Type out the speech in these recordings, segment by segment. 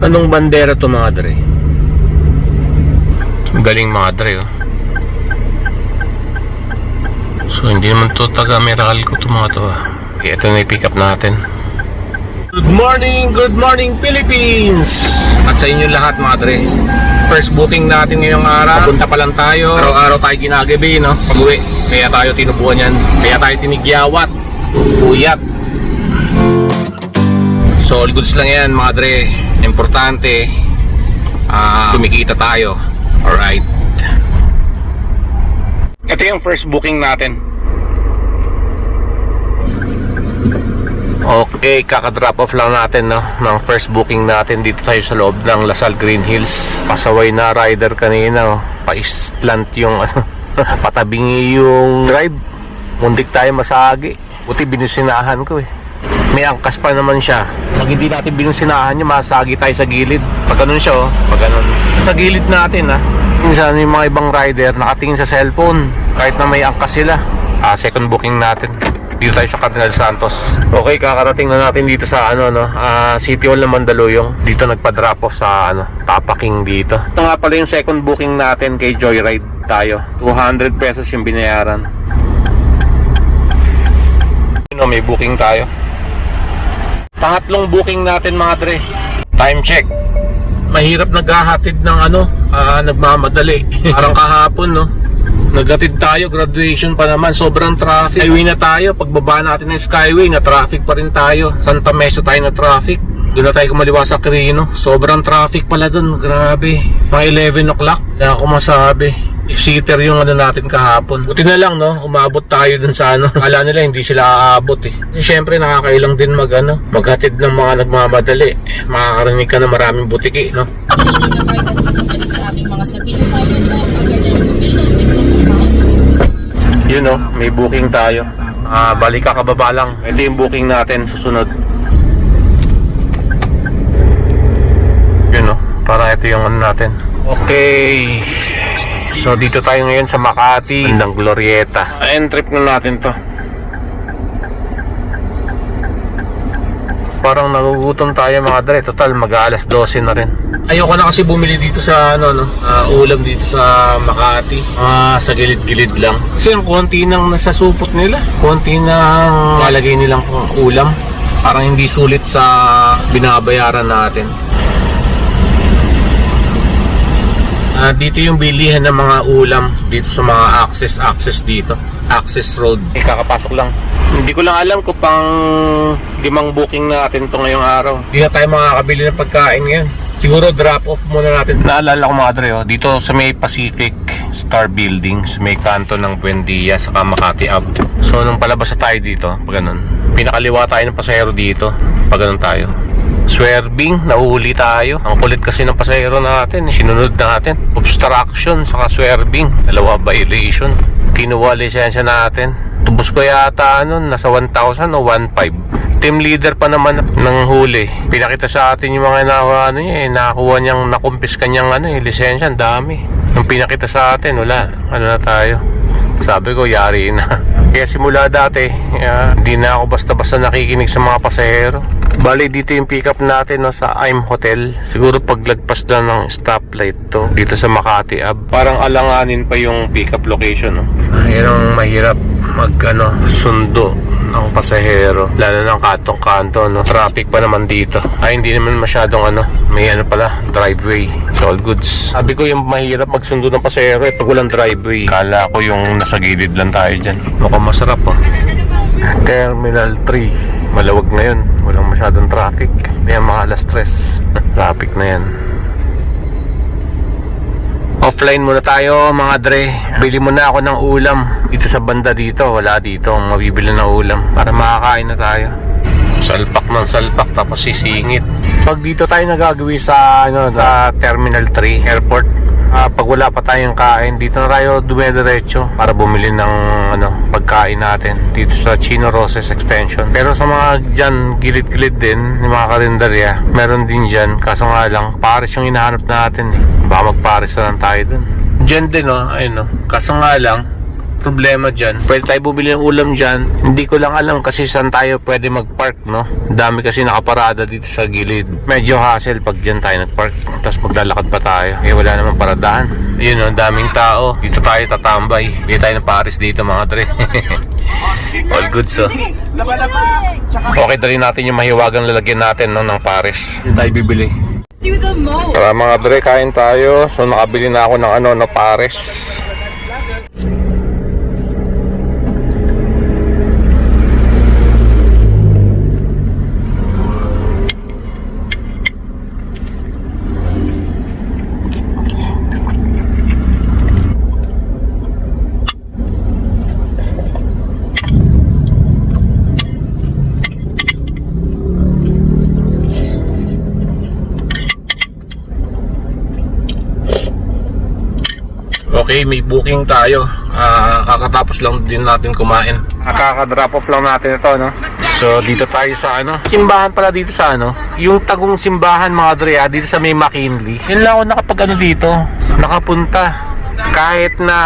Anong bandera to mga dre? Galing mga dre oh. So hindi naman to taga Miracle ko to mga to ah. Okay, ito na i-pick up natin. Good morning, good morning Philippines! At sa inyo lahat mga dre. First booking natin ngayong araw. Papunta pa lang tayo. Araw-araw tayo ginagabi, no? Pag-uwi. Kaya tayo tinubuan yan. Kaya tayo tinigyawat. Uyat. So all goods lang yan mga dre. Importante, ah kumikita tayo. Alright. Ito yung first booking natin. Okay, kaka-drop off lang natin no ng first booking natin dito tayo sa loob ng Lasal Green Hills. Pasaway na rider kanina, oh. pa-islant yung ano, patabingi yung drive. Mundik tayo masagi. Buti binusinahan ko eh. May angkas pa naman siya. Pag hindi natin binusinahan niya, masagi tayo sa gilid. Pag ganun siya, oh. Pag ganun. Sa gilid natin, ah. Minsan yung mga ibang rider nakatingin sa cellphone. Kahit na may angkas sila. Ah, second booking natin. Dito tayo sa Cardinal Santos. Okay, kakarating na natin dito sa ano no, ah, City Hall ng Mandaluyong. Dito nagpa-drop off sa ano, Tapaking dito. Ito nga pala yung second booking natin kay Joyride tayo. 200 pesos yung binayaran. Oh, may booking tayo. Pangatlong booking natin mga dre. Time check. Mahirap naghahatid ng ano, ah, nagmamadali. Parang kahapon no. Naghatid tayo, graduation pa naman, sobrang traffic. Highway na tayo, pagbaba natin ng Skyway, na traffic pa rin tayo. Santa Mesa tayo na traffic. Doon na tayo kumaliwa sa Quirino. Sobrang traffic pala doon, grabe. Mga 11 o'clock, kaya ako masabi. Exeter yung ano natin kahapon. Buti na lang, no? Umabot tayo dun sa ano. Kala nila hindi sila aabot eh. Kasi syempre nakakailang din mag ano, maghatid ng mga nagmamadali. Makakarinig ka na maraming butiki, no? Yun no, may booking tayo. Ah, balik ka kababa lang. Ito yung booking natin susunod. Yun no, para ito yung ano natin. Okay. So dito tayo ngayon sa Makati, ng Glorieta. End trip na natin to. Parang nagugutom tayo mga dre. Total, mag-aalas 12 na rin. Ayoko na kasi bumili dito sa ano no, ah, ulam dito sa Makati. Ah, sa gilid-gilid lang. Kasi ang konti nang nasa supot nila. Konti nang lalagay nilang ulam. Parang hindi sulit sa binabayaran natin. Ah, dito yung bilihan ng mga ulam dito sa mga access access dito. Access road. Eh, kakapasok lang. Hindi ko lang alam kung pang limang booking natin to ngayong araw. Hindi na tayo makakabili ng pagkain ngayon. Siguro drop off muna natin. Naalala ko mga dre, oh, dito sa may Pacific Star Building, sa may kanto ng Buendia sa Makati Ave. So nung palabas na tayo dito, pag ganun, pinakaliwa tayo ng pasahero dito, pag ganun tayo. Swerving, nahuhuli tayo. Ang kulit kasi ng pasahero natin, eh, sinunod natin. Obstruction, saka swerving. Dalawa violation. Kinuha lisensya natin. Tubos ko yata ano, nasa 1,000 o 1,500. Team leader pa naman ng huli. Pinakita sa atin yung mga na, ano niya, eh, nakakuha niyang, nakumpis kanyang ano, eh, lisensya, ang dami. Yung pinakita sa atin, wala. Ano na tayo? Sabi ko, yari na. Kaya simula dati, ah, hindi na ako basta-basta nakikinig sa mga pasahero. Bali, dito yung pick up natin no, sa I'm Hotel. Siguro paglagpas lang ng stoplight to dito sa Makati Ave. Parang alanganin pa yung pick up location. No? Yan ang mahirap mag ano, sundo ng pasahero lalo ng kantong kanto no traffic pa naman dito ay hindi naman masyadong ano may ano pala driveway so all goods sabi ko yung mahirap magsundo ng pasahero eh pag walang driveway kala ko yung nasa gilid lang tayo dyan mukhang masarap oh Terminal 3 malawag ngayon walang masyadong traffic. May mga alas stress traffic na yan. Offline muna tayo mga dre. Bili muna ako ng ulam. Dito sa banda dito Wala dito. Mabibili ng ulam. Para makakain na tayo. Salpak ng salpak Tapos sisingit. Pag dito tayo nagagawi sa ano, sa Terminal 3 Airport ah, Pag wala pa tayong kain Dito na tayo dumediretso Para bumili ng ano, pagkain natin Dito sa Chino Roses Extension. Pero sa mga dyan Gilid-gilid din Yung mga karinderya Meron din dyan. Kaso nga lang Paris yung hinahanap natin eh. Baka magpares na lang tayo dun. Diyan din oh, ayun oh. Kaso nga lang problema dyan. Pwede tayo bumili ng ulam dyan. Hindi ko lang alam kasi saan tayo pwede mag-park, no? Dami kasi nakaparada dito sa gilid. Medyo hassle pag dyan tayo nag-park. Tapos maglalakad pa tayo. Eh, wala namang paradahan. Yun, ang daming tao. Dito tayo tatambay. Bili tayo ng Paris dito, mga dre. All good, so. Okay, dali natin yung mahiwagang lalagyan natin no, ng Paris. Hindi tayo bibili. Tara mga dre, kain tayo. So nakabili na ako ng ano, no pares. Okay, may booking tayo. Ah, kakatapos lang din natin kumain. Nakaka-drop off lang natin ito, no? So, dito tayo sa ano? Simbahan pala dito sa ano? Yung tagong simbahan mga dre, ah, dito sa may McKinley. Yun lang ako nakapag ano dito, nakapunta. Kahit na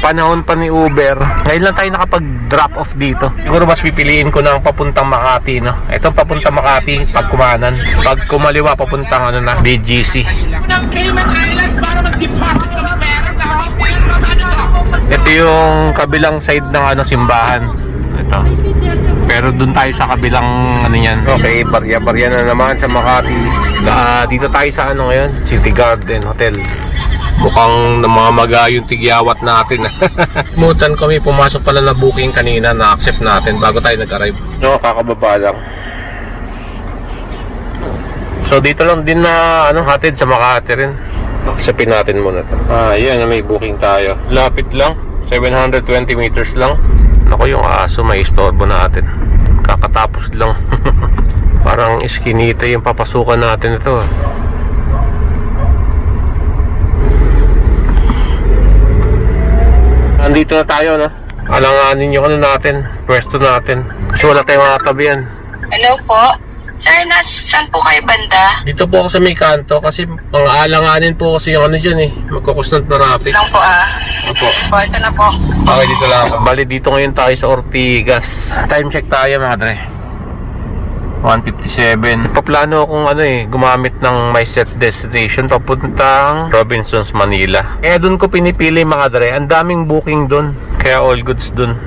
panahon pa ni Uber, ngayon lang tayo nakapag-drop off dito. Siguro mas pipiliin ko ng papuntang Makati, no? Ito papuntang Makati, pag kumanan. Pag kumaliwa, papuntang ano na, BGC. ng Cayman Island para mag-deposit ka ng pera tapos ngayon mamano ka? Ito yung kabilang side ng ano simbahan. Ito. Pero doon tayo sa kabilang ano yan. Okay, barya-barya na naman sa Makati. Ah, dito tayo sa ano ngayon? City Garden Hotel. Mukhang namamaga yung tigyawat natin. Mutan kami, pumasok pala na booking kanina na accept natin bago tayo nag-arrive. No, kakababa lang. So dito lang din na ano hatid sa Makati rin. Acceptin natin muna to. Ah, yan may booking tayo. Lapit lang. 720 meters lang. Ako yung aso may istorbo natin. Kakatapos lang. Parang iskinita yung papasukan natin ito. ah. Andito na tayo, no? Alanganin yung ano natin, pwesto natin. Kasi wala tayong makakabihan. Hello po. Sir, nas, saan po kayo banda? Dito po ako sa may kanto kasi mga alanganin po kasi yung ano dyan eh. Magkukustant na traffic. Lang po ah. Opo. Po, ito na po. Okay, dito lang ako. Bali, dito ngayon tayo sa Ortigas. Time check tayo, mga dre. 157. Paplano akong ano eh, gumamit ng my set destination papuntang Robinsons, Manila. Kaya doon ko pinipili mga dre. Ang daming booking doon. Kaya all goods doon.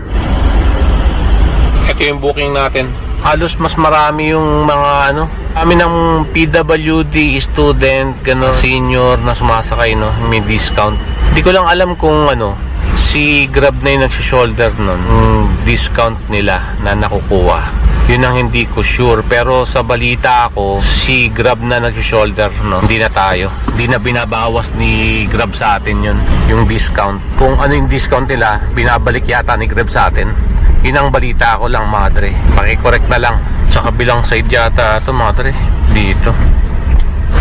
Ito yung booking natin. Halos mas marami yung mga ano, kami ng PWD student, gano, senior na sumasakay, no, may discount. Hindi ko lang alam kung ano, si Grab na yung nagsishoulder nun, yung discount nila na nakukuha. Yun ang hindi ko sure. Pero sa balita ako, si Grab na nagsishoulder, no? Hindi na tayo. Hindi na binabawas ni Grab sa atin yun, yung discount. Kung ano yung discount nila, binabalik yata ni Grab sa atin. Yun ang balita ko lang, madre. Pakicorrect na lang. Sa kabilang side yata ito, madre. Dito.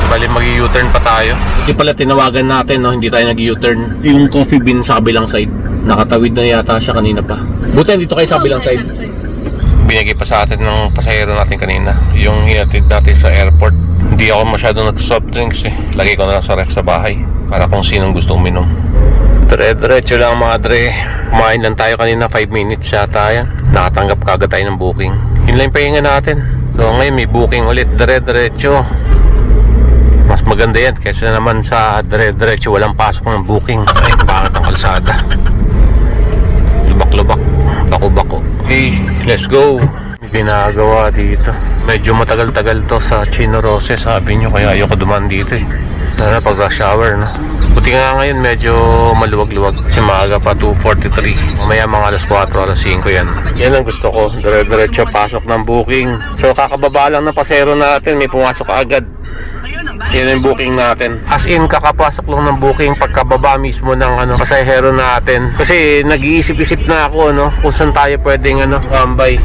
Bali, mag-U-turn pa tayo. Hindi pala tinawagan natin, no? Hindi tayo nag-U-turn. Yung coffee bean sa kabilang side. Nakatawid na yata siya kanina pa. Buti dito kayo sa kabilang side. Binigay pa sa atin ng pasahero natin kanina. Yung hinatid natin sa airport. Hindi ako masyado nag-soft drinks eh. Lagay ko na lang sa ref sa bahay. Para kung sinong gustong uminom. Dire-diretso lang mga dre. Kumain lang tayo kanina 5 minutes yata yan. Nakatanggap kagad tayo ng booking. Yun lang yung natin. So ngayon may booking ulit. Dire-diretso. Mas maganda yan kaysa naman sa dire-diretso walang pasok ng booking. Ay, pangit ang kalsada. Lubak-lubak. Bako-bako. Okay, let's go. Ginagawa dito. Medyo matagal-tagal to sa Chino Rose. Sabi nyo kaya ayoko duman dito eh. Sana pag hour, no? Buti nga ngayon medyo maluwag-luwag. Si maaga pa 2.43. Mamaya mga alas 4, alas 5 yan. Yan ang gusto ko. Dire-diretso pasok ng booking. So kakababa lang ng pasero natin. May pumasok agad. Yan yung booking natin. As in, kakapasok lang ng booking pagkababa mismo ng ano, pasahero natin. Kasi nag-iisip-isip na ako, no, kung saan tayo pwedeng ano, tambay.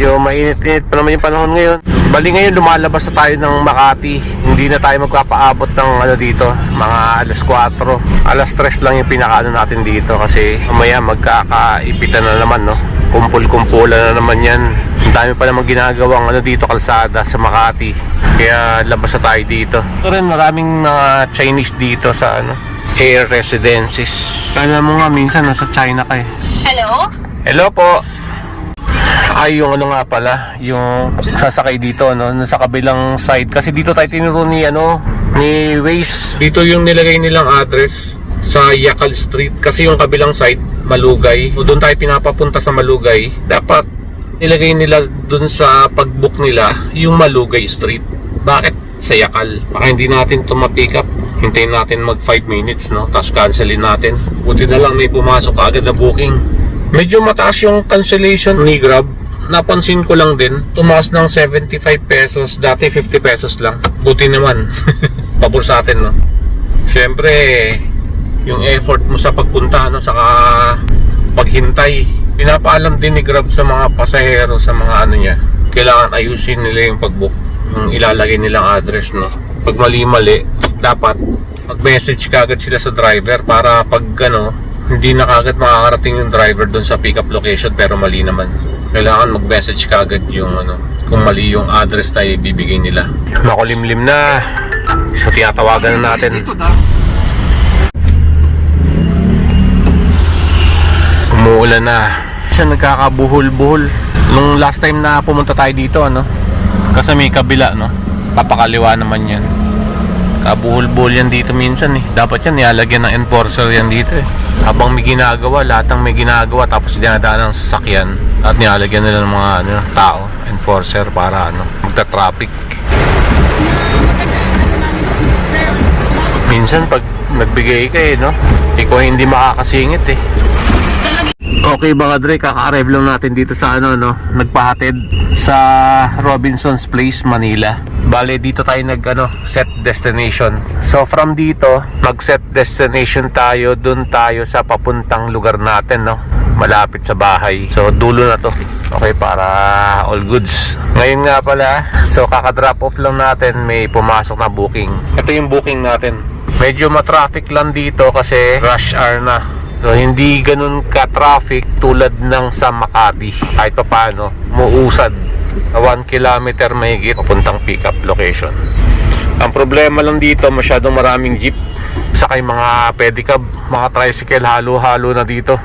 Yung mainit-init pa naman yung panahon ngayon. Bali ngayon, lumalabas na tayo ng Makati. Hindi na tayo magpapaabot ng ano dito, mga alas 4. Alas 3 lang yung pinakaano natin dito kasi mamaya magkakaipitan na naman, no. Kumpul-kumpulan na naman yan. Ang dami pa namang ginagawang ano dito kalsada sa Makati. Kaya labas na tayo dito. Ito rin maraming mga Chinese dito sa ano Air Residences. Kala mo nga minsan nasa China ka eh. Hello? Hello po. Ay, yung ano nga pala, yung sasakay dito, no, nasa kabilang side. Kasi dito tayo tinuro ni, ano, ni Waze. Dito yung nilagay nilang address sa Yakal Street. Kasi yung kabilang side, Malugay. Doon tayo pinapapunta sa Malugay. Dapat nilagay nila doon sa pag-book nila yung Malugay Street. Bakit sa Yakal? Baka hindi natin ito ma-pick up. Hintayin natin mag 5 minutes, no? Tapos cancelin natin. Buti na lang may pumasok agad na booking. Medyo mataas yung cancellation ni Grab. Napansin ko lang din, tumaas ng 75 pesos, dati 50 pesos lang. Buti naman. Pabor sa atin, no? Siyempre, yung effort mo sa pagpunta, no? Saka paghintay. Pinapaalam din ni Grab sa mga pasahero, sa mga ano niya. Kailangan ayusin nila yung pag-book. Yung ilalagay nilang address, no? Pag mali-mali, dapat mag-message kagad sila sa driver para pag ano, hindi na kagad makakarating yung driver doon sa pickup location pero mali naman. Kailangan mag-message kagad yung ano, kung mali yung address na ibibigay nila. Makulimlim na. So tinatawagan na natin. Umuulan na. Siya nagkakabuhol-buhol. Nung last time na pumunta tayo dito, ano? Kasi may kabila, no? Papakaliwa naman yan. Kabuhol-buhol yan dito minsan eh. Dapat yan, nilalagyan ng enforcer yan dito eh. Habang may ginagawa, lahat ng may ginagawa, tapos dinadaan ng sasakyan. At nilalagyan nila ng mga ano, tao, enforcer para ano, magta-traffic. Minsan pag nagbigay ka eh, no? Ikaw hindi makakasingit eh. Okay mga Dre, kaka-arrive lang natin dito sa ano no, nagpahatid sa Robinson's Place, Manila. Bale dito tayo nag ano, set destination. So from dito, mag-set destination tayo, dun tayo sa papuntang lugar natin no, malapit sa bahay. So dulo na to. Okay, para all goods. Ngayon nga pala, so kaka-drop off lang natin, may pumasok na booking. Ito yung booking natin. Medyo matraffic lang dito kasi rush hour na. So, hindi ganun ka-traffic tulad ng sa Makati. Kahit pa paano, muusad. 1 kilometer mahigit papuntang pick-up location. Ang problema lang dito, masyadong maraming jeep. Saka yung mga pedicab, mga tricycle, halo-halo na dito.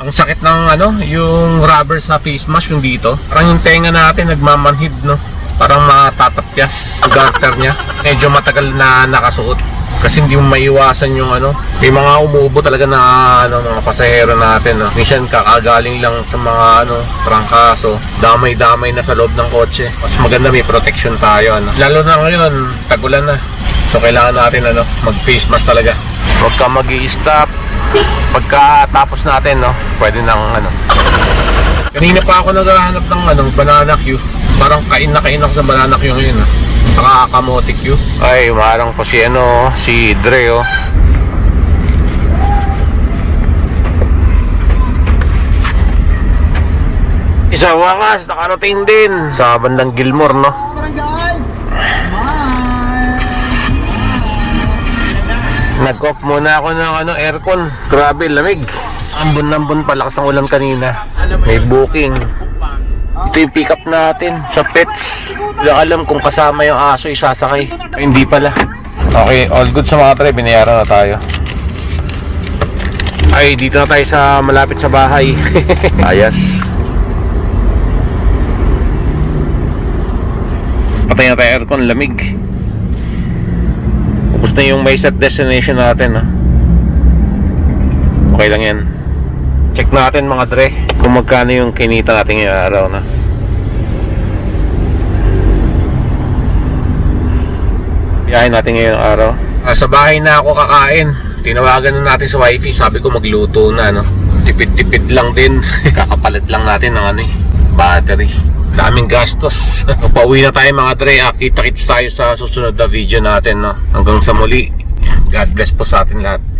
Ang sakit ng ano, yung rubber sa face mask yung dito. Parang yung tenga natin nagmamanhid, no? Parang matatapyas yung garter niya. Medyo matagal na nakasuot kasi hindi mo maiwasan yung ano may mga umuubo talaga na ano mga pasahero natin no? minsan kakagaling lang sa mga ano trangkaso damay-damay na sa loob ng kotse. Mas maganda may protection tayo ano? lalo na ngayon tagulan na. So kailangan natin ano mag face mask talaga. Huwag ka mag stop pagkatapos natin no? Pwede nang ano. Kanina pa ako naghahanap ng ano banana queue. Parang kain na kain ako sa banana queue ngayon ah Saka kamote Q. Ay, umarang po si ano, si Dre oh. Isa wakas, nakarating din sa bandang Gilmore, no? Nag-off muna ako ng ano, aircon. Grabe, lamig. Ambon-ambon palakas ang ulan kanina. May booking. Ito yung pick up natin sa pets. Hindi alam kung kasama yung aso isasakay. Ay, hindi pala. Okay, all good sa mga tre. Binayaran na tayo. Ay, dito na tayo sa malapit sa bahay. Ayas. Patay na tayo aircon, lamig. Ubus na yung may set destination natin. Ha? Okay lang yan. Check natin mga dre kung magkano yung kinita natin ngayong araw na. Biyahin natin ngayong araw. Ah, sa bahay na ako kakain. Tinawagan na natin sa wifi. Sabi ko magluto na no. Tipid-tipid lang din. Kakapalit lang natin ng ano eh, battery. Daming gastos. pauwi na tayo mga dre. Ah, kita-kits tayo sa susunod na video natin no. Hanggang sa muli. God bless po sa atin lahat.